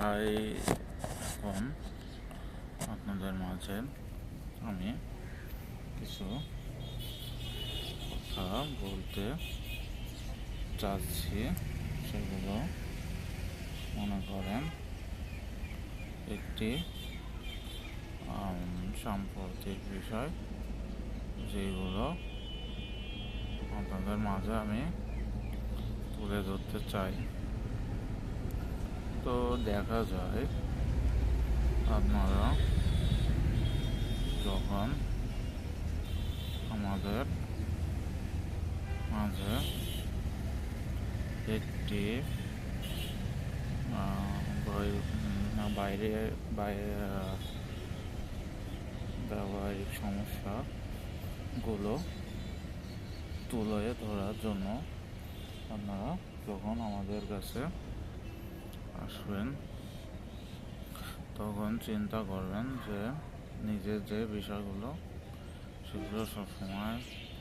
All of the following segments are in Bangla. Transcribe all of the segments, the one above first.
তাই এখন আপনাদের মাঝে আমি কিছু কথা বলতে চাচ্ছি। সেগুলো মনে করেন একটি সাম্প্রতিক বিষয় যেগুলো আপনাদের মাঝে আমি তুলে ধরতে চাই। তো দেখা যায় আপনারা যখন আমাদের মাঝে একটি বাইরে বাইরে ব্যবহারিক সমস্যাগুলো তুলে ধরার জন্য আপনারা যখন আমাদের কাছে আসবেন, তখন চিন্তা করবেন যে নিজের যে বিষয়গুলো সেগুলো সবসময়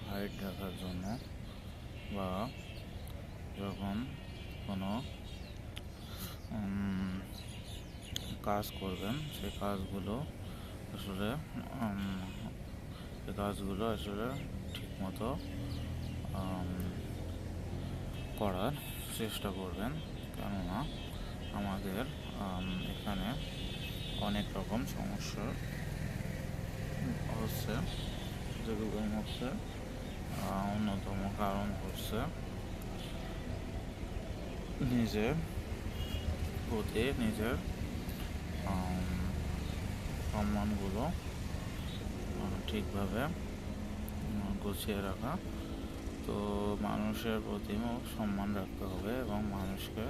হাইট রাখার জন্য বা যখন কোনো কাজ করবেন, সে কাজগুলো আসলে সে কাজগুলো আসলে ঠিকমতো করার চেষ্টা করবেন। কেননা আমাদের এখানে অনেক রকম সমস্যা হচ্ছে, যেগুলোর মধ্যে অন্যতম কারণ হচ্ছে নিজের প্রতি নিজের সম্মানগুলো ঠিকভাবে গুছিয়ে রাখা। তো মানুষের প্রতিও সম্মান রাখতে হবে এবং মানুষকে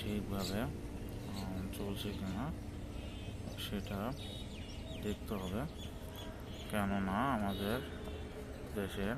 ঠিকভাবে চলছে কি না সেটা দেখতে হবে। কেননা আমাদের দেশে